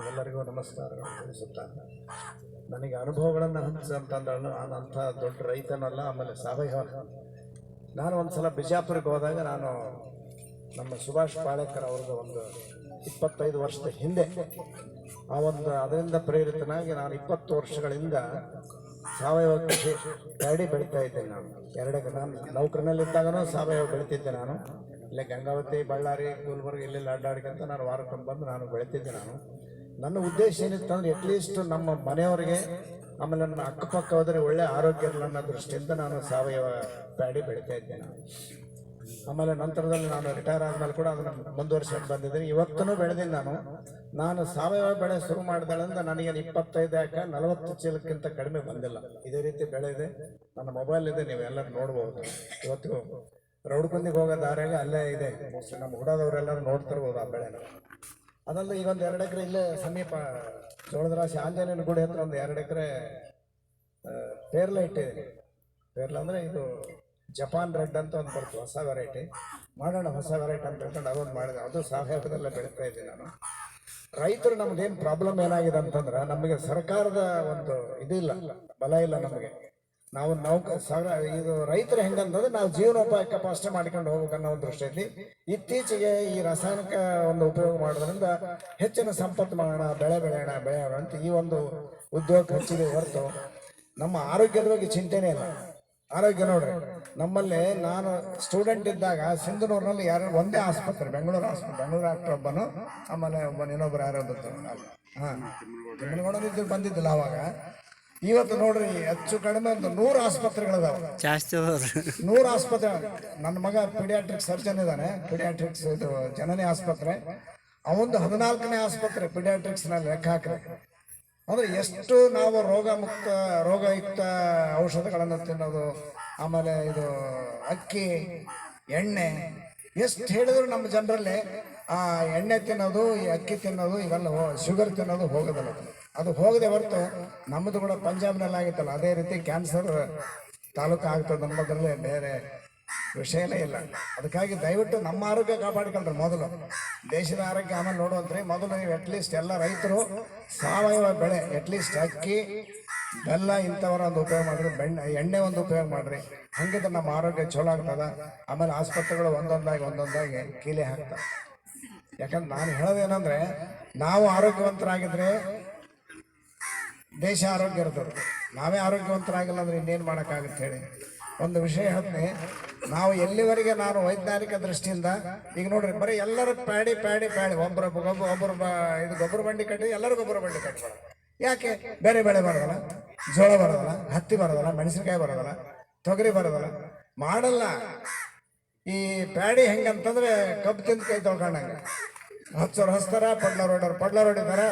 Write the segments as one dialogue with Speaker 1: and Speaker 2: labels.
Speaker 1: ತಮಗೆಲ್ಲರಿಗೂ ನಮಸ್ಕಾರಗಳು ತಿಳಿಸುತ್ತಾ ನನಗೆ ಅನುಭವಗಳನ್ನು ಹಂಚಂತಂದ್ರೆ ನಾನು ಅಂಥ ದೊಡ್ಡ ರೈತನಲ್ಲ, ಆಮೇಲೆ ಸಾವಯವ. ನಾನು ಒಂದು ಸಲ ಬಿಜಾಪುರಕ್ಕೆ ಹೋದಾಗ ನಾನು ನಮ್ಮ ಸುಭಾಷ್ ಪಾಳೇಕರ್ ಅವ್ರದ್ದು ಒಂದು ಇಪ್ಪತ್ತೈದು ವರ್ಷದ ಹಿಂದೆ ಆ ಒಂದು ಅದರಿಂದ ಪ್ರೇರಿತನಾಗಿ ನಾನು ಇಪ್ಪತ್ತು ವರ್ಷಗಳಿಂದ ಸಾವಯವ ಕೃಷಿ ಗಾಡಿ ಬೆಳೀತಾ ಇದ್ದೆ ನಾನು. ಎರಡಕ್ಕೆ ನಾನು ನೌಕರಿನಲ್ಲಿದ್ದಾಗನೂ ಸಾವಯವ ಬೆಳಿತಿದ್ದೆ ನಾನು. ಇಲ್ಲೇ ಗಂಗಾವತಿ, ಬಳ್ಳಾರಿ, ಗುಲ್ಬರ್ಗ, ಇಲ್ಲೆಲ್ಲ ಅಡ್ಡಾಡ್ಕಂತ ನಾನು ವಾರಕ್ಕೊಂದು ಬಂದು ನಾನು ಬೆಳಿತಿದ್ದೆ ನಾನು. ನನ್ನ ಉದ್ದೇಶ ಏನಿತ್ತು ಅಂದ್ರೆ ಅಟ್ಲೀಸ್ಟ್ ನಮ್ಮ ಮನೆಯವರಿಗೆ, ಆಮೇಲೆ ನನ್ನ ಅಕ್ಕಪಕ್ಕ ಹೋದರೆ ಒಳ್ಳೆ ಆರೋಗ್ಯ ನನ್ನ ದೃಷ್ಟಿಯಿಂದ ನಾನು ಸಾವಯವ ಪ್ಯಾಡಿ ಬೆಳಿತಾ ಇದ್ದೆ ನಾನು ಆಮೇಲೆ ನಂತರದಲ್ಲಿ ನಾನು ರಿಟೈರ್ ಆದ್ಮೇಲೆ ಕೂಡ ಅದನ್ನು ಮುಂದುವರ್ಸ್ಕೊಂಡು ಬಂದಿದ್ದೀನಿ. ಇವತ್ತೂ ಬೆಳೆದೀನಿ ನಾನು. ನಾನು ಸಾವಯವ ಬೆಳೆ ಶುರು ಮಾಡಿದಾಳಿಂದ ನನಗೆ ಇಪ್ಪತ್ತೈದು ಯಾಕೆ ನಲವತ್ತು ಚೀಲಕ್ಕಿಂತ ಕಡಿಮೆ ಬಂದಿಲ್ಲ. ಇದೇ ರೀತಿ ಬೆಳೆ ಇದೆ. ನನ್ನ ಮೊಬೈಲ್ ಇದೆ ನೀವೆಲ್ಲರೂ ನೋಡ್ಬೋದು. ಇವತ್ತು ರೌಡ್ಕುಂದಿಗೆ ಹೋಗೋ ದಾರಿಯಾಗ ಅಲ್ಲೇ ಇದೆ. ನಮ್ಮ ಹುಡೋದವರೆಲ್ಲರೂ ನೋಡ್ತಿರ್ಬೋದು ಆ ಬೆಳೆನ. ಅದಲ್ಲ ಈಗ ಒಂದು ಎರಡು ಎಕರೆ ಇಲ್ಲೇ ಸಮೀಪ ಜೋಳದ ರಾಶಿ ಆಂಜನೇಯನ ಗುಡಿ ಹತ್ರ ಒಂದು ಎರಡು ಎಕರೆ ಪೇರ್ಲ ಇಟ್ಟಿದ್ದೀನಿ. ಪೇರ್ಲ ಅಂದರೆ ಇದು ಜಪಾನ್ ರೆಡ್ ಅಂತ ಒಂದು ಬರ್ತದೆ ಹೊಸ ವೆರೈಟಿ ಮಾಡೋಣ, ಹೊಸ ವೆರೈಟಿ ಅಂತ ಹೇಳ್ಕೊಂಡು ಅದೊಂದು ಮಾಡಿದೆ. ಅದು ಸಾವಯವದಲ್ಲೇ ಬೆಳೀತಾ ಇದ್ದೀನಿ ನಾನು. ರೈತರು ನಮ್ದೇನು ಪ್ರಾಬ್ಲಮ್ ಏನಾಗಿದೆ ಅಂತಂದ್ರೆ, ನಮಗೆ ಸರ್ಕಾರದ ಒಂದು ಇದಿಲ್ಲ, ಬಲ ಇಲ್ಲ ನಮಗೆ. ನಾವು ನೌಕ ಸಾವಿರ ಇದು ರೈತರು ಹೆಂಗಂತಂದ್ರೆ ನಾವು ಜೀವನೋಪಾಯಕ್ಕೆ ಅಷ್ಟೇ ಮಾಡ್ಕೊಂಡು ಹೋಗ್ಬೇಕು ಅನ್ನೋ ಒಂದು ದೃಷ್ಟಿಯಲ್ಲಿ ಇತ್ತೀಚೆಗೆ ಈ ರಾಸಾಯನಿಕ ಒಂದು ಉಪಯೋಗ ಮಾಡೋದ್ರಿಂದ ಹೆಚ್ಚಿನ ಸಂಪತ್ತು ಮಾಡೋಣ, ಬೆಳೆ ಬೆಳೆಯೋಣ ಬೆಳೆಯೋಣ ಅಂತ ಈ ಒಂದು ಉದ್ಯೋಗ ಹೆಚ್ಚಿದೆ ಹೊರತು ನಮ್ಮ ಆರೋಗ್ಯದ ಬಗ್ಗೆ ಚಿಂತೆನೇ ಇಲ್ಲ. ಆರೋಗ್ಯ ನೋಡ್ರಿ, ನಮ್ಮಲ್ಲಿ ನಾನು ಸ್ಟೂಡೆಂಟ್ ಇದ್ದಾಗ ಸಿಂಧನೂರಿನಲ್ಲಿ ಯಾರು ಒಂದೇ ಆಸ್ಪತ್ರೆ, ಬೆಂಗಳೂರು ಆಸ್ಪತ್ರೆ, ಬೆಂಗಳೂರು ಡಾಕ್ಟರ್ ಒಬ್ಬನು, ಆಮೇಲೆ ಒಬ್ಬನು ಇನ್ನೊಬ್ಬರು ಯಾರೋ ಬರ್ತಾರೆ ಹಾಂ ಬಂದಿದ್ದಿಲ್ಲ ಅವಾಗ. ಇವತ್ತು ನೋಡ್ರಿ ಹೆಚ್ಚು ಕಡಿಮೆ ಒಂದು ನೂರು ಆಸ್ಪತ್ರೆಗಳಿದಾವೆ.
Speaker 2: ಜಾಸ್ತಿ
Speaker 1: ನೂರು ಆಸ್ಪತ್ರೆ. ನನ್ನ ಮಗ ಪಿಡಿಯಾಟ್ರಿಕ್ ಸರ್ಜನ್ ಇದ್ದಾನೆ ಪಿಡಿಯಾಟ್ರಿಕ್ಸ್ ಇದು ಜನನಿ ಆಸ್ಪತ್ರೆ. ಅವೊಂದು ಹದಿನಾಲ್ಕನೇ ಆಸ್ಪತ್ರೆ ಪಿಡಿಯಾಟ್ರಿಕ್ಸ್ನಲ್ಲಿ ಲೆಕ್ಕ ಹಾಕ್ರೆ. ಅಂದ್ರೆ ಎಷ್ಟು ನಾವು ರೋಗ ಮುಕ್ತ ರೋಗಯುಕ್ತ ಔಷಧಗಳನ್ನು ತಿನ್ನೋದು ಆಮೇಲೆ ಇದು ಅಕ್ಕಿ ಎಣ್ಣೆ ಎಷ್ಟು ಹೇಳಿದ್ರು ನಮ್ಮ ಜನರಲ್ಲಿ ಆ ಎಣ್ಣೆ ತಿನ್ನೋದು ಈ ಅಕ್ಕಿ ತಿನ್ನೋದು ಇವೆಲ್ಲ ಶುಗರ್ ತಿನ್ನೋದು ಹೋಗೋದಿಲ್ಲ. ಅದು ಹೋಗದೆ ಹೊರತು ನಮ್ಮದು ಕೂಡ ಪಂಜಾಬ್ನಲ್ಲಿ ಆಗಿತ್ತಲ್ಲ ಅದೇ ರೀತಿ ಕ್ಯಾನ್ಸರ್ ತಾಲೂಕು ಆಗ್ತದೆ ಅನ್ನೋದ್ರಲ್ಲಿ ಬೇರೆ ವಿಷಯನೇ ಇಲ್ಲ. ಅದಕ್ಕಾಗಿ ದಯವಿಟ್ಟು ನಮ್ಮ ಆರೋಗ್ಯ ಕಾಪಾಡ್ಕೊಳ್ರಿ ಮೊದಲು. ದೇಶದ ಆರೋಗ್ಯ ಆಮೇಲೆ ನೋಡುವಂತ್ರಿ, ಮೊದಲು ನೀವು ಅಟ್ಲೀಸ್ಟ್ ಎಲ್ಲ ರೈತರು ಸಾವಯವ ಬೆಳೆ ಅಟ್ಲೀಸ್ಟ್ ಅಕ್ಕಿ, ಬೆಲ್ಲ ಇಂಥವರ ಒಂದು ಉಪಯೋಗ ಮಾಡ್ರಿ ಬೆಣ್ಣೆ ಎಣ್ಣೆ ಒಂದು ಉಪಯೋಗ ಮಾಡಿರಿ. ಹಂಗಿದ್ರೆ ನಮ್ಮ ಆರೋಗ್ಯ ಚಲೋ ಆಗ್ತದ. ಆಮೇಲೆ ಆಸ್ಪತ್ರೆಗಳು ಒಂದೊಂದಾಗಿ ಒಂದೊಂದಾಗಿ ಕೀಲಿ ಹಾಕ್ತವೆ. ಯಾಕಂದ್ರೆ ನಾನು ಹೇಳೋದೇನಂದ್ರೆ, ನಾವು ಆರೋಗ್ಯವಂತರಾಗಿದ್ರೆ ದೇಶ ಆರೋಗ್ಯ ಇರ್ತದೆ ನಾವೇ ಆರೋಗ್ಯವಂತರಾಗಿಲ್ಲ ಅಂದ್ರೆ ಇನ್ನೇನು ಮಾಡೋಕ್ಕಾಗುತ್ತೆ ಹೇಳಿ ಒಂದು ವಿಷಯ ಹೇಳ್ತೀನಿ. ನಾವು ಎಲ್ಲಿವರೆಗೆ ನಾನು ವೈಜ್ಞಾನಿಕ ದೃಷ್ಟಿಯಿಂದ, ಈಗ ನೋಡ್ರಿ, ಬರೀ ಎಲ್ಲರೂ ಪ್ಯಾಡಿ ಪ್ಯಾಡಿ ಪ್ಯಾಡಿ. ಒಬ್ಬರ ಗೊಬ್ಬರ ಒಬ್ಬರು ಇದು ಗೊಬ್ಬರ ಬಂಡಿ ಕಟ್ಟಿ, ಎಲ್ಲರೂ ಗೊಬ್ಬರ ಬಂಡಿ ಕಟ್ಟಿ ಯಾಕೆ? ಬೇರೆ ಬೆಳೆ ಬರೋದಲ್ಲ, ಜೋಳ ಬರೋದಲ್ಲ, ಹತ್ತಿ ಬರೋದಲ್ಲ, ಮೆಣಸಿನಕಾಯಿ ಬರೋದಲ್ಲ, ತೊಗರಿ ಬರೋದಲ್ಲ. ಮಾಡಲ್ಲ. ಈ ಪ್ಯಾಡಿ ಹೆಂಗಂತಂದ್ರೆ ಕಬ್ಬು ತಿಂದು ಕೈ ತೊಳ್ಕೊಂಡಂಗೆ. ಹಚ್ಚೋರು ಹಚ್ತಾರ ಪಡ್ಲರ್ ಹೊಡ್ಯಾರ ಪಡ್ಲರ್ ಹೊಡಿತಾರ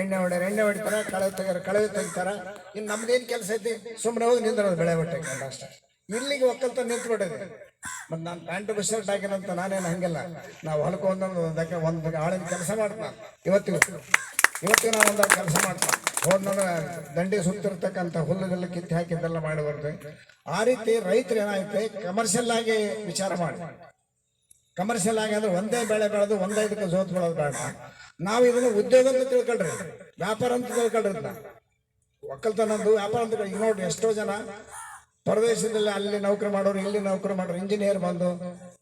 Speaker 1: ಎಣ್ಣೆ ಹೊಡ್ಯಾರ, ಎಣ್ಣೆ ಹೊಡಿತಾರ ಕಳೆ ತೆಗ್ಯಾರ ಕಳೆ ತೆಗಿತಾರ. ಇನ್ನು ನಮ್ದೇನು ಕೆಲಸ ಐತಿ? ಸುಮ್ಮನೆ ಹೋಗಿ ನಿಂದಿರೋದು ಬೆಳೆ ಹೊಟ್ಟೆ ಅಷ್ಟೇ. ಇಲ್ಲಿಗೆ ಒಕ್ಕಲ್ತ ನಿಂತ್ಬಿಟ್ಟಿದೆ. ಮತ್ತು ನಾನು ಪ್ಯಾಂಟ್ ಶರ್ಟ್ ಹಾಕಿನಂತ ನಾನೇನು ಹಂಗಿಲ್ಲ. ನಾವು ಹೊಲಕ್ಕೆ ಒಂದೊಂದು ಒಂದಕ್ಕೆ ಒಂದು ಆಳಿನ ಕೆಲಸ ಮಾಡ್ತಾನೆ ಇವತ್ತಿಗೂ ಇವತ್ತಿಗೂ ನಾವು ಒಂದು ಕೆಲಸ ಮಾಡ್ತಾನೆ ಹೋದ ದಂಡಿ ಸುತ್ತಿರ್ತಕ್ಕಂಥ ಹುಲ್ಲುಗಲ್ಲ ಕಿತ್ತು ಹಾಕಿದ್ದೆಲ್ಲ ಮಾಡಿ ಬರ್ತೇವೆ ಆ ರೀತಿ ರೈತರು ಏನಾಗುತ್ತೆ ಕಮರ್ಷಿಯಲ್ ಆಗಿ ವಿಚಾರ ಮಾಡಿ. ಕಮರ್ಷಿಯಲ್ ಆಗಿ ಅಂದ್ರೆ ಒಂದೇ ಬೆಳೆ ಬೆಳೆದು ಒಂದೇ ಇದಕ್ಕೆ ಸೋತ್ ಬಿಡೋದು ಬೇಡ ನಾವು ಇದನ್ನ ಉದ್ಯೋಗ ಅಂತ ತಿಳ್ಕೊಳ್ರಿ. ವ್ಯಾಪಾರ ಅಂತ ತಿಳ್ಕೊಳ್ರಿ ಒಕ್ಕಲ್ತನದ್ದು ವ್ಯಾಪಾರ ಅಂತ. ಈಗ ನೋಡ್ರಿ ಎಷ್ಟೋ ಜನ ಪರದೇಶದಲ್ಲಿ ಅಲ್ಲಿ ನೌಕರಿ ಮಾಡೋರು, ಇಲ್ಲಿ ನೌಕರಿ ಮಾಡೋರು, ಇಂಜಿನಿಯರ್ ಬಂದು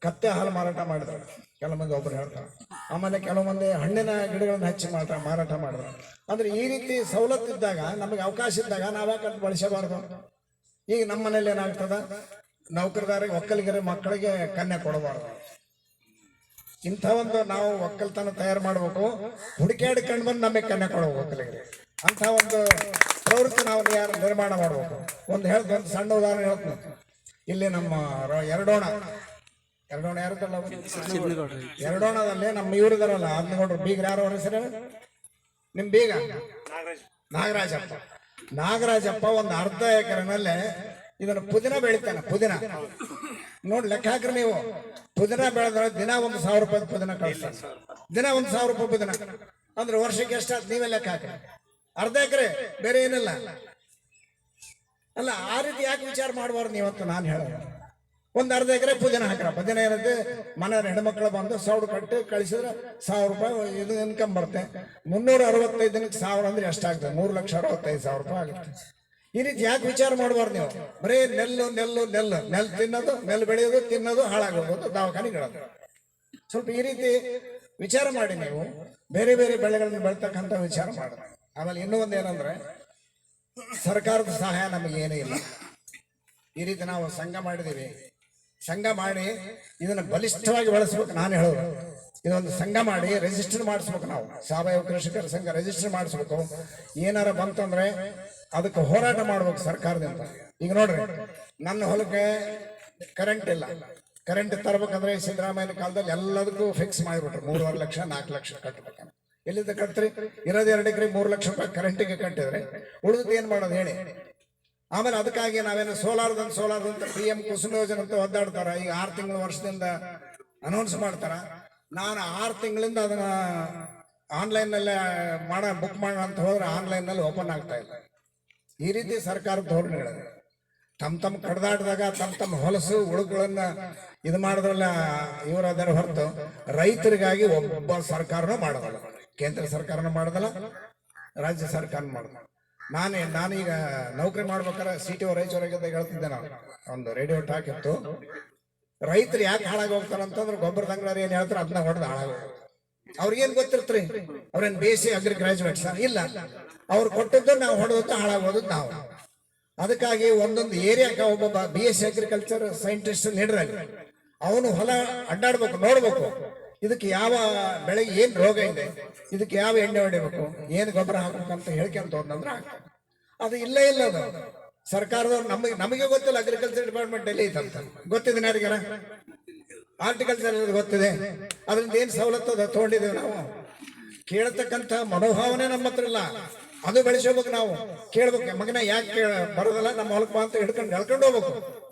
Speaker 1: ಕತ್ತೆ ಹಾಲು ಮಾರಾಟ ಮಾಡಿದ್ರು. ಕೆಲವು ಮಂದಿ ಒಬ್ರು ಹೇಳ್ತಾರೆ. ಆಮೇಲೆ ಕೆಲವು ಮಂದಿ ಹಣ್ಣಿನ ಗಿಡಗಳನ್ನು ಹಚ್ಚಿ ಮಾರಾಟ ಮಾರಾಟ ಮಾಡಿದ್ರು. ಅಂದ್ರೆ ಈ ರೀತಿ ಸವಲತ್ತು ಇದ್ದಾಗ, ನಮಗೆ ಅವಕಾಶ ಇದ್ದಾಗ ನಾವ್ಯಾಕೆ ಅದು ಬಳಸಬಾರ್ದು? ಈಗ ನಮ್ಮ ಮನೇಲಿ ಏನಾಗ್ತದ? ನೌಕರದಾರಿಗೆ ಒಕ್ಕಲಿಗರ ಮಕ್ಕಳಿಗೆ ಕನ್ಯೆ ಕೊಡಬಾರ್ದು. ಇಂಥ ಒಂದು ನಾವು ಒಕ್ಕಲ್ತನ ತಯಾರು ಮಾಡಬೇಕು. ಹುಡುಕಾಡ್ಕೊಂಡು ಬಂದು ನಮಗೆ ಕನ್ಯೆ ಕೊಡಬೇಕು ಒಕ್ಕಲಿಗರಿಗೆ. ಅಂಥ ಒಂದು ಪ್ರವೃತ್ತಿ ನಾವು ನಿರ್ಮಾಣ ಮಾಡಬೇಕು. ಒಂದು ಹೇಳ್ದು ಒಂದು ಸಣ್ಣ ಉದಾಹರಣೆ ಹೇಳ್ತೀನಿ. ಇಲ್ಲಿ ನಮ್ಮ ಎರಡೋಣ. ಎರಡೋಣ ಯಾರದಲ್ಲ ಎರಡೋಣದಲ್ಲಿ ನಮ್ಮ ಇವ್ರಿದಾರಲ್ಲ ಆದ್ನಗೌಡ್ರು. ಬೀಗ್ರ ಯಾರು ಅವ್ರ ಹೆಸರು? ನಿಮ್ ಬೀಗ? ನಾಗರಾಜಪ್ಪ. ನಾಗರಾಜಪ್ಪ ಒಂದು ಅರ್ಧ ಎಕರೆನಲ್ಲಿ ಇದನ್ನು ಪುದಿನ ಬೆಳಿತಾನೆ, ಪುದಿನ. ನೋಡಿ ಲೆಕ್ಕ ಹಾಕ್ರಿ ನೀವು. ಪುದಿನ ಬೆಳೆದ್ರೆ ದಿನ ಒಂದು ಸಾವಿರ ರೂಪಾಯಿ ಪುದಿನ ಕಳಿಸ್ತಾರೆ. ದಿನ ಒಂದು ಸಾವಿರ ರೂಪಾಯಿ ಪುದಿನ. ಅಂದ್ರೆ ವರ್ಷಕ್ಕೆ ಎಷ್ಟಾಯ್ತು ನೀವೇ ಲೆಕ್ಕ ಹಾಕ್ರಿ. ಅರ್ಧ ಎಕರೆ ಬೇರೆ ಏನಿಲ್ಲ. ಅಲ್ಲ, ಆ ರೀತಿ ಯಾಕೆ ವಿಚಾರ ಮಾಡಬಾರ್ದು ನೀವತ್ತು ನಾನು ಹೇಳೋದು. ಒಂದು ಅರ್ಧ ಎಕರೆ ಪುದೀನ ಹಾಕ್ರ. ಪುದಿನ ಏನಂತೆ? ಮನೆ ಹೆಣ್ಮಕ್ಳು ಬಂದು ಸೌಡು ಕಟ್ಟಿ ಕಳಿಸಿದ್ರೆ ಸಾವಿರ ರೂಪಾಯಿ ಇದು ಇನ್ಕಮ್ ಬರುತ್ತೆ. ಮುನ್ನೂರ ಅರವತ್ತೈದು ದಿನಕ್ಕೆ ಸಾವಿರ ಅಂದ್ರೆ ಎಷ್ಟಾಗ್ತದೆ ಮೂರು ಲಕ್ಷ ಅರವತ್ತೈದು ಸಾವಿರ ರೂಪಾಯಿ ಆಗುತ್ತೆ. ಈ ರೀತಿ ಯಾಕೆ ವಿಚಾರ ಮಾಡಬಾರ್ದು ನೀವು? ಬರೀ ನೆಲ್ಲು ನೆಲ್ಲು ನೆಲ್ಲು. ನೆಲ್ ತಿನ್ನೋದು, ನೆಲ್ ಬೆಳೆಯೋದು, ತಿನ್ನೋದು, ಹಾಳಾಗೋದು ದವಾಖಾನಿಗಳದು ಸ್ವಲ್ಪ ಈ ರೀತಿ ವಿಚಾರ ಮಾಡಿ ನೀವು. ಬೇರೆ ಬೇರೆ ಬೆಳೆಗಳನ್ನು ಬೆಳ್ತಕ್ಕಂಥ ವಿಚಾರ ಮಾಡಿ. ಆಮೇಲೆ ಇನ್ನೂ ಒಂದು ಏನಂದ್ರೆ, ಸರ್ಕಾರದ ಸಹಾಯ ನಮಗೆ ಏನೂ ಇಲ್ಲ. ಈ ರೀತಿ ನಾವು ಸಂಘ ಮಾಡಿದ್ದೀವಿ ಸಂಘ ಮಾಡಿ ಇದನ್ನು ಬಲಿಷ್ಠವಾಗಿ ಬಳಸ್ಬೇಕು ನಾನು ಹೇಳೋದು. ಇದೊಂದು ಸಂಘ ಮಾಡಿ ರಿಜಿಸ್ಟರ್ ಮಾಡಿಸ್ಬೇಕು ನಾವು. ಸಾವಯವ ಕೃಷಿಕರ ಸಂಘ ರಿಜಿಸ್ಟರ್ ಮಾಡಿಸ್ಬೇಕು. ಏನಾರ ಬಂತಂದ್ರೆ ಅದಕ್ಕೆ ಹೋರಾಟ ಮಾಡ್ಬೇಕು ಸರ್ಕಾರದಿಂದ. ಈಗ ನೋಡ್ರಿ, ನನ್ನ ಹೊಲಕ್ಕೆ ಕರೆಂಟ್ ಇಲ್ಲ. ಕರೆಂಟ್ ತರ್ಬೇಕಂದ್ರೆ ಸಿದ್ದರಾಮಯ್ಯನ ಕಾಲದಲ್ಲಿ ಎಲ್ಲದಕ್ಕೂ ಫಿಕ್ಸ್ ಮಾಡಿಬಿಟ್ರು. ಮೂರುವರೆ ಲಕ್ಷ, ನಾಲ್ಕು ಲಕ್ಷ ಕಟ್ಟಬೇಕಂತ ಎಲ್ಲಿಂದ ಕಟ್ತ್ರಿ? ಇರೋದು ಎರಡು ಎಕರೆ, ಮೂರು ಲಕ್ಷ ರೂಪಾಯಿ ಕರೆಂಟಿಗೆ ಕಟ್ಟಿದ್ರೆ ಉಳಿದು ಏನು ಮಾಡೋದು ಹೇಳಿ? ಆಮೇಲೆ ಅದಕ್ಕಾಗಿ ನಾವೇನು ಸೋಲಾರ್ದಂತ ಸೋಲಾರ್ದಂತ ಪಿ ಎಂ ಕುಸುಮ ಯೋಜನೆ ಅಂತ ಒದ್ದಾಡ್ತಾರ? ಈಗ ಆರು ತಿಂಗಳ ವರ್ಷದಿಂದ ಅನೌನ್ಸ್ ಮಾಡ್ತಾರ? ನಾನು ಆರು ತಿಂಗಳಿಂದ ಅದನ್ನ ಆನ್ಲೈನ್ ನಲ್ಲೇ ಮಾಡ ಬುಕ್ ಮಾಡೋಣ ಅಂತ ಹೋದ್ರೆ ಆನ್ಲೈನ್ನಲ್ಲಿ ಓಪನ್ ಆಗ್ತಾ ಇಲ್ಲ. ಈ ರೀತಿ ಸರ್ಕಾರದ ಧೋರಣೆಗಳಿದೆ ತಮ್ಮ ತಮ್ಮ ಕಡ್ದಾಟದಾಗ ತಮ್ಮ ತಮ್ಮ ಹೊಲಸು ಉಳುಗಳನ್ನ ಇದು ಮಾಡಿದ್ರಲ್ಲ ಇವರ ಅದರ ಹೊರತು ರೈತರಿಗಾಗಿ ಒಬ್ಬ ಸರ್ಕಾರನೂ ಮಾಡೋದಲ್ಲ ಕೇಂದ್ರ ಸರ್ಕಾರನೂ ಮಾಡೋದಲ್ಲ ರಾಜ್ಯ ಸರ್ಕಾರ ಮಾಡೋದು ನಾನೇ, ನಾನೀಗ ನೌಕರಿ ಮಾಡ್ಬೇಕಾದ್ರೆ ಸಿ ಟಿ ರಾಯಚೂರಾಗಿದ್ದಾಗ ಹೇಳ್ತಿದ್ದೆ ನಾನು, ಒಂದು ರೇಡಿಯೋ ಟಾಕ್ ಇತ್ತು. ರೈತರು ಯಾಕೆ ಹಾಳಾಗಿ ಹೋಗ್ತಾರೆ ಅಂತಂದ್ರೆ ಗೊಬ್ಬರದ ಏನ್ ಹೇಳ್ತಾರೆ ಅದನ್ನ ಹೊಡೆದು ಹಾಳಾಗಿ ಅವ್ರಿಗೇನ್ ಗೊತ್ತಿರ್ತ್ರಿ? ಅವ್ರೇನ್ B S C agri graduates ಇಲ್ಲ. ಅವ್ರು ಕೊಟ್ಟದ್ದು ನಾವು ಹೊಡೆದದ್ದು ಹಾಳಾಗೋದು ನಾವು ಅದಕ್ಕಾಗಿ ಒಂದೊಂದು ಏರಿಯಾಕ ಒಬ್ಬೊಬ್ಬ B S C agriculture scientist leader ಅವನು ಹೊಲ ಅಡ್ಡಾಡ್ಬೇಕು, ನೋಡ್ಬೇಕು. ಇದಕ್ಕೆ ಯಾವ ಬೆಳೆಗೆ ಏನ್ ರೋಗ ಇದೆ, ಇದಕ್ಕೆ ಯಾವ ಎಣ್ಣೆ ಹೊಡಿಬೇಕು, ಏನ್ ಗೊಬ್ಬರ ಹಾಕ್ಬೇಕು ಅಂತ ಹೇಳ್ಕೊಂತ ಹೋದ್ನಂದ್ರೆ ಅದು ಇಲ್ಲ ಇಲ್ಲ ಅದು. ಸರ್ಕಾರದವ್ರು ನಮಗೆ ನಮಗೆ ಗೊತ್ತಿಲ್ಲ ಅಗ್ರಿಕಲ್ಚರ್ ಡಿಪಾರ್ಟ್ಮೆಂಟ್ ಎಲ್ಲಿ ಅಂತ ಗೊತ್ತಿದೆ ಯಾರಿಗಾರ ಹಾರ್ಟಿಕಲ್ಚರ್ ಗೊತ್ತಿದೆ? ಅದರಿಂದ ಏನ್ ಸವಲತ್ತು ತಗೊಂಡಿದ್ದೀವಿ ನಾವು? ಕೇಳತಕ್ಕಂತ ಮನೋಭಾವನೆ ನಮ್ಮ ಹತ್ರ ಇಲ್ಲ. ಅದು ಬೆಳೆಸೋಬೇಕು ನಾವು. ಕೇಳ್ಬೇಕು. ಮಗನ ಯಾಕೆ ಬರೋದಲ್ಲ? ನಮ್ಮ ಹೊಲಕ್ಕೆ ಬಾ ಅಂತ ಹಿಡ್ಕೊಂಡು ಎಳ್ಕೊಂಡು ಹೋಗ್ಬೇಕು.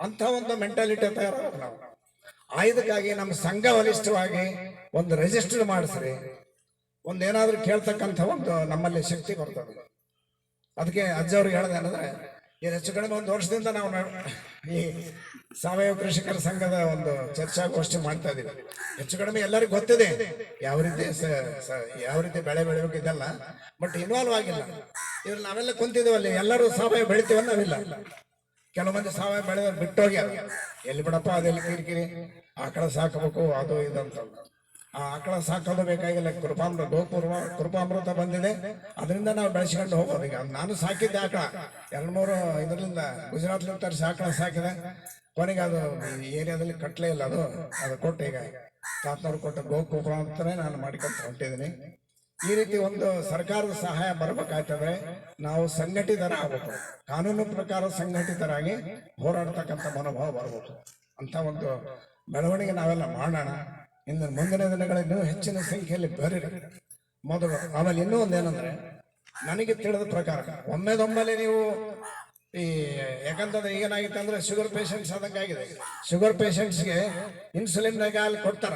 Speaker 1: ಅಂತ ಒಂದು ಮೆಂಟಾಲಿಟಿ ತಯಾರಾಗಬೇಕು ನಾವು. ಆಯುಧಕ್ಕಾಗಿ ನಮ್ಮ ಸಂಘ ಬಲಿಷ್ಠವಾಗಿ ಒಂದು ರಿಜಿಸ್ಟರ್ ಮಾಡಿಸ್ರಿ. ಒಂದೇನಾದ್ರೂ ಕೇಳ್ತಕ್ಕಂಥ ಒಂದು ನಮ್ಮಲ್ಲಿ ಶಕ್ತಿ ಬರ್ತದೆ. ಅದಕ್ಕೆ ಅಜ್ಜವ್ರಿಗೆ ಹೇಳಿದೆ ಏನಂದ್ರೆ ಇದು ಹೆಚ್ಚು ಕಡಿಮೆ ಒಂದು ವರ್ಷದಿಂದ ನಾವು ಈ ಸಾವಯವ ಕೃಷಿಕರ ಸಂಘದ ಒಂದು ಚರ್ಚಾಗೋಷ್ಠಿ ಮಾಡ್ತಾ ಇದೀವಿ. ಹೆಚ್ಚು ಕಡಿಮೆ ಎಲ್ಲರಿಗೂ ಗೊತ್ತಿದೆ. ಯಾವ ರೀತಿ ಯಾವ ರೀತಿ ಬೆಳೆ ಬೆಳಿಬೇಕು ಇದೆಲ್ಲ ಬಟ್ ಇನ್ವಾಲ್ವ್ ಆಗಿಲ್ಲ. ಇವ್ರು ನಾವೆಲ್ಲ ಕುಂತಿದ್ದೇವಲ್ಲಿ, ಎಲ್ಲರೂ ಸಾವಯವ ಬೆಳಿತೀವಲ್ಲ ನಾವಿಲ್ಲ ಕೆಲವು ಮಂದಿ ಸಾವಯವ ಬೆಳೆದ ಬಿಟ್ಟೋಗ್ಯಾರ. ಎಲ್ಲಿ ಬಿಡಪ್ಪ, ಅದೆಲ್ಲ ಕಿರಿಕಿರಿ? ಆಕಳ ಸಾಕಬೇಕು, ಅದು ಇದಂತ ಆ ಆಕಳ ಸಾಕೋದು ಬೇಕಾಗಿಲ್ಲ ಕೃಪಾಮೃತ ಗೋಪೂರ್ವ ಕೃಪಾಮೃತ ಬಂದಿದೆ. ಅದರಿಂದ ನಾವು ಬೆಳೆಸ್ಕೊಂಡು ಹೋಗೋದು ಈಗ. ನಾನು ಸಾಕಿದ್ದೆ ಆಕಳ. ಎರಡು ಮೂರು ಇದರಿಂದ ಗುಜರಾತ್ಲಿಂದ ತರಿಸಿ ಆಕಳ ಸಾಕಿದೆ. ಕೊನೆಗೆ ಅದು ಏರಿಯಾದಲ್ಲಿ ಕಟ್ಟಲೇ ಇಲ್ಲ ಅದು. ಅದು ಕೊಟ್ಟು ಈಗ ತಾತನವ್ರು ಕೊಟ್ಟು ಗೋಕುರ್ಮ ಅಂತಾನೆ ನಾನು ಮಾಡ್ಕೊಂತ ಹೊಂಟಿದ್ದೀನಿ. ಈ ರೀತಿ ಒಂದು ಸರ್ಕಾರದ ಸಹಾಯ ಬರಬೇಕಾಯ್ತಂದ್ರೆ ನಾವು ಸಂಘಟಿತರ ಆಗಬೇಕು ಕಾನೂನು ಪ್ರಕಾರ ಸಂಘಟಿತರಾಗಿ ಹೋರಾಡ್ತಕ್ಕಂಥ ಮನೋಭಾವ ಬರಬೇಕು. ಅಂತ ಒಂದು ಬೆಳವಣಿಗೆ ನಾವೆಲ್ಲ ಮಾಡೋಣ. ಇನ್ನು ಮುಂದಿನ ದಿನಗಳಲ್ಲಿ ಹೆಚ್ಚಿನ ಸಂಖ್ಯೆಯಲ್ಲಿ ಬರೀರಿ ಮೊದಲು ಆಮೇಲೆ ಇನ್ನೂ ಒಂದೇನಂದ್ರೆ ನನಗೆ ತಿಳಿದ ಪ್ರಕಾರ ಒಮ್ಮೆದೊಮ್ಮೆಲೆ ನೀವು ಈ ಯಾಕಂತಂದ್ರೆ ಈಗೇನಾಗಿತ್ತು ಅಂದ್ರೆ ಶುಗರ್ ಪೇಷಂಟ್ಸ್ ಆದಂಗಾಗಿದೆ ಶುಗರ್ ಪೇಷಂಟ್ಸ್ಗೆ ಇನ್ಸುಲಿನ್ ಅಲ್ಲಿ ಕೊಡ್ತಾರ.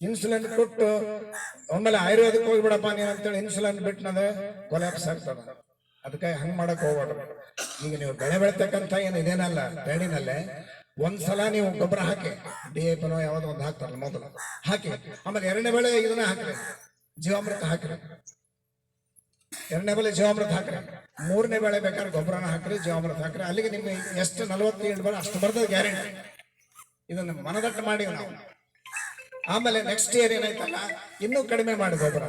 Speaker 1: ಇನ್ಸುಲಿನ್ ಕೊಟ್ಟು ಒಮ್ಮೆಲೆ ಆಯುರ್ವೇದಕ್ಕೆ ಹೋಗ್ಬಿಡಪ್ಪ ನೀನು ಅಂತೇಳಿ ಇನ್ಸುಲಿನ್ ಬಿಟ್ಟನಂದ್ರೆ ಕೊಲ್ಯಾಪ್ಸ್ ಆಗ್ತದ. ಅದಕ್ಕೆ ಹಂಗೆ ಮಾಡಕ್ ಹೋಗ್ಬಾರ್ದು ಈಗ ನೀವು ಬೆಳೆ ಬೆಳಿತಕ್ಕಂಥ ಏನು ಇದೇನಲ್ಲ ಬೆಳಿನಲ್ಲೇ ಒಂದ್ಸಲ ನೀವು ಗೊಬ್ಬರ ಹಾಕಿ ಡಿ ಎ ಪಿನೋ ಯಾವ್ದೋ ಒಂದು ಹಾಕ್ತಾರಲ್ಲ ಮೊದಲು. ಹಾಕಿ, ಆಮೇಲೆ ಎರಡನೇ ಬೆಳೆ ಇದನ್ನ ಹಾಕ್ರಿ. ಜೀವಾಮೃತ ಹಾಕ್ರಿ. ಎರಡನೇ ಬೆಳೆ ಜೀವಾಮೃತ ಹಾಕ್ರಿ. ಮೂರನೇ ಬೆಳೆ ಬೇಕಾದ್ರೆ ಗೊಬ್ಬರನ ಹಾಕ್ರಿ, ಜೀವಾಮೃತ ಹಾಕ್ರಿ. ಅಲ್ಲಿಗೆ ನಿಮ್ಗೆ ಎಷ್ಟು ನಲವತ್ತೇಳು ಬೆಳೆ ಅಷ್ಟು ಬರ್ತದೆ ಗ್ಯಾರಂಟಿ. ಇದನ್ನ ಮನದಟ್ಟು ಮಾಡಿ ನಾವು. ಆಮೇಲೆ ನೆಕ್ಸ್ಟ್ ಇಯರ್ ಏನಾಯ್ತಲ್ಲ, ಇನ್ನೂ ಕಡಿಮೆ ಮಾಡಿ ಗೊಬ್ಬರ.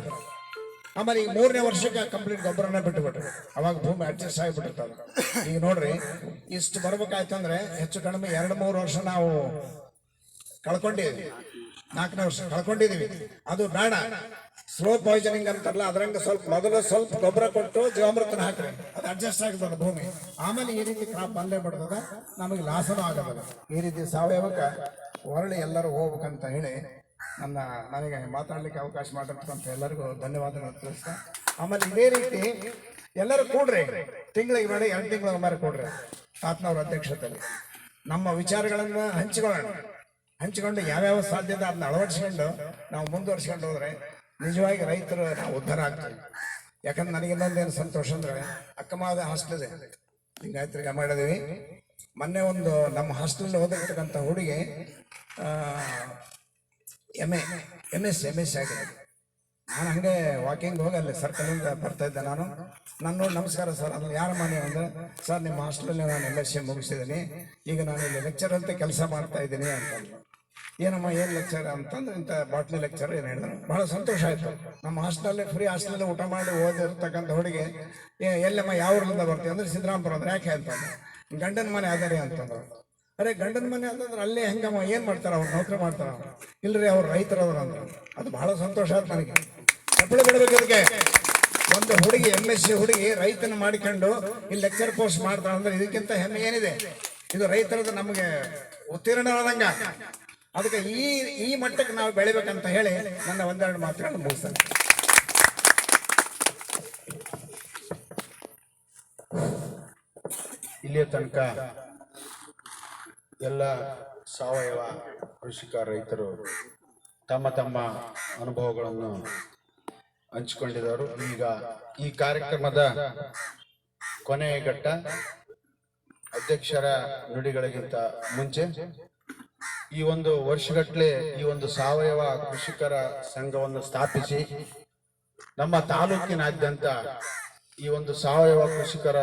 Speaker 1: ಆಮೇಲೆ ಈಗ ಮೂರನೇ ವರ್ಷಕ್ಕೆ ಕಂಪ್ಲೀಟ್ ಗೊಬ್ಬರನ ಬಿಟ್ಟುಬಿಟ್ರು ಅವಾಗ ಭೂಮಿ ಅಡ್ಜಸ್ಟ್ ಆಗಿಬಿಟ್ಟಿರ್ತದೆ. ಈಗ ನೋಡ್ರಿ, ಇಷ್ಟು ಬರ್ಬೇಕಾಯ್ತಂದ್ರೆ ಹೆಚ್ಚು ಕಡಿಮೆ ಎರಡು ಮೂರು ವರ್ಷ ನಾವು ಕಳ್ಕೊಂಡಿದ್ವಿ. ನಾಲ್ಕನೇ ವರ್ಷ ಕಳ್ಕೊಂಡಿದೀವಿ. ಅದು ಬೇಡ. ಸ್ಲೋ ಪಾಯ್ಸನಿಂಗ್ ಅಂತಾರಲ್ಲ, ಅದ್ರಂಗ ಸ್ವಲ್ಪ ಮೊದಲು ಸ್ವಲ್ಪ ಗೊಬ್ಬರ ಕೊಟ್ಟು ಜೀವಾಮೃತನ ಹಾಕ್ರಿ. ಅದು ಅಡ್ಜಸ್ಟ್ ಆಗ್ತದೆ ಭೂಮಿ. ಆಮೇಲೆ ಈ ರೀತಿ ಕ್ರಾಪ್ ಬಂದೇ ಬಿಡ್ತದ. ನಮಗೆ ಲಾಸನೂ ಆಗೋದಿಲ್ಲ ಈ ರೀತಿ ಸಾವಯವಕ್ಕೆ ಹೊರಳಿ ಎಲ್ಲರೂ ಹೋಗ್ಬೇಕಂತ ಹೇಳಿ ನನ್ನ ನನಗೆ ಮಾತಾಡಲಿಕ್ಕೆ ಅವಕಾಶ ಮಾಡಿರ್ತಕ್ಕಂಥ ಎಲ್ಲರಿಗೂ ಧನ್ಯವಾದಗಳು ತಿಳಿಸ್ತಾ. ಆಮೇಲೆ ಇದೇ ರೀತಿ ಎಲ್ಲರೂ ಕೂಡ್ರಿ, ತಿಂಗಳಿಗೆ ಬೇಡ, ಎರಡು ತಿಂಗಳ ಮೇಲೆ ಕೊಡ್ರಿ, ತಾತ್ನವ್ರ ಅಧ್ಯಕ್ಷತೆಯಲ್ಲಿ ನಮ್ಮ ವಿಚಾರಗಳನ್ನು ಹಂಚಿಕೊಳ್ಳೋಣ. ಹಂಚಿಕೊಂಡು ಯಾವ್ಯಾವ ಸಾಧ್ಯತೆ ಅದನ್ನ ಅಳವಡಿಸ್ಕೊಂಡು ನಾವು ಮುಂದುವರ್ಸ್ಕೊಂಡು ಹೋದ್ರೆ ನಿಜವಾಗಿ ರೈತರು ನಾವು ಉದ್ಧಾರ ಆಗ್ತೀವಿ. ಯಾಕಂದ್ರೆ ನನಗೆ ಇನ್ನೊಂದೇನು ಸಂತೋಷ ಅಂದರೆ ಅಕ್ಕಮಾದ ಹಾಸ್ಟೆಲ್ ಇದೆ. ಲಿಂಗಾಯತ್ರಿಗೆ ಮಾಡಿದೀವಿ ಮೊನ್ನೆ ಒಂದು ನಮ್ಮ ಹಾಸ್ಟೆಲ್ ಓದಿರ್ತಕ್ಕಂಥ ಹುಡುಗಿ M A M S M S ಆಗಿ ನಾನು ಹಂಗೆ ವಾಕಿಂಗ್ ಹೋಗಿ ಅಲ್ಲಿ ಸರ್ಕಲಿಂದ ಬರ್ತಾ ಇದ್ದೆ ನಾನು. ನಾನು ನಮಸ್ಕಾರ ಸರ್ ಅದು ಯಾರ ಮನೆ ಅಂದ್ರೆ ಸರ್ ನಿಮ್ಮ ಹಾಸ್ಟೆಲಲ್ಲಿ ನಾನು ಎಂ ಎಸ್ ಸಿ ಮುಗಿಸಿದ್ದೀನಿ. ಈಗ ನಾನು ಇಲ್ಲಿ ಲೆಕ್ಚರ್ ಅಂತ ಕೆಲಸ ಮಾಡ್ತಾ ಇದ್ದೀನಿ ಅಂತ ಏನಮ್ಮ ಏನು ಲೆಕ್ಚರ್ ಅಂತಂದ್ರೆ ಇಂಥ ಬಾಟ್ಲಿ ಲೆಕ್ಚರ್ ಏನು ಹೇಳಿದ್ರು. ಬಹಳ ಸಂತೋಷ ಆಯಿತು. ನಮ್ಮ ಹಾಸ್ಟೆಲಲ್ಲಿ ಫ್ರೀ ಹಾಸ್ಟೆಲಲ್ಲಿ ಊಟ ಮಾಡಿ ಓದಿರ್ತಕ್ಕಂಥ ಹುಡುಗಿ "ಏ, ಎಲ್ಲಮ್ಮ ಯಾವ ಊರಿಂದ ಬರ್ತೀವಿ ಅಂದ್ರೆ ಸಿದ್ದರಾಮಪುರ ಅಂದ್ರೆ ಯಾಕೆ ಅಂತಂದ್ರೆ ಗಂಡನ ಮನೆ ಆದರೆ ಅಂತಂದ್ರು. ಅರೆ ಗಂಡನ ಮನೆ ಅಂತಂದ್ರೆ ಅಲ್ಲೇ ಹೆಂಗಮ್ಮ, ಏನು ಮಾಡ್ತಾರ ಅವ್ರು? ನೌಕರಿ ಮಾಡ್ತಾರ ಇಲ್ರಿ, ಅವ್ರು ರೈತರವ್ರ ಅಂತ. ಅದು ಬಹಳ ಸಂತೋಷ ಆಯ್ತು ನನಗೆ. ಚಪ್ಪಳಿ ಬಿಡ್ಬೇಕು ಇದಕ್ಕೆ ಒಂದು ಹುಡುಗಿ ಎಂ ಎಸ್ ಸಿ ಹುಡುಗಿ ರೈತನ ಮಾಡಿಕೊಂಡು ಇಲ್ಲಿ ಲೆಕ್ಚರ್ ಪೋಸ್ಟ್ ಮಾಡ್ತಾರ ಅಂದ್ರೆ ಇದಕ್ಕಿಂತ ಹೆಮ್ಮೆ ಏನಿದೆ? ಇದು ರೈತರದ್ದು ನಮಗೆ ಉತ್ತೀರ್ಣವಾದಂಗ ಅದಕ್ಕೆ ಈ ಈ ಮಟ್ಟಕ್ಕೆ ನಾವು ಬೆಳಿಬೇಕಂತ ಹೇಳಿ ನನ್ನ ಒಂದೆರಡು ಮಾತುಗಳನ್ನು ಮುಗಿಸ್ತೇನೆ.
Speaker 2: ಇಲ್ಲಿಯ ತನಕ ಎಲ್ಲ ಸಾವಯವ ಕೃಷಿಕ ರೈತರು ತಮ್ಮ ತಮ್ಮ ಅನುಭವಗಳನ್ನು ಹಂಚಿಕೊಂಡಿದ್ದಾರೆ. ಈಗ ಈ ಕಾರ್ಯಕ್ರಮದ ಕೊನೆಯ ಘಟ್ಟ ಅಧ್ಯಕ್ಷರ ನುಡಿಗಳಿಗಿಂತ ಮುಂಚೆ. ಈ ಒಂದು ವರ್ಷಗಟ್ಟಲೆ ಈ ಒಂದು ಸಾವಯವ ಕೃಷಿಕರ ಸಂಘವನ್ನು ಸ್ಥಾಪಿಸಿ ನಮ್ಮ ತಾಲೂಕಿನಾದ್ಯಂತ ಈ ಒಂದು ಸಾವಯವ ಕೃಷಿಕರ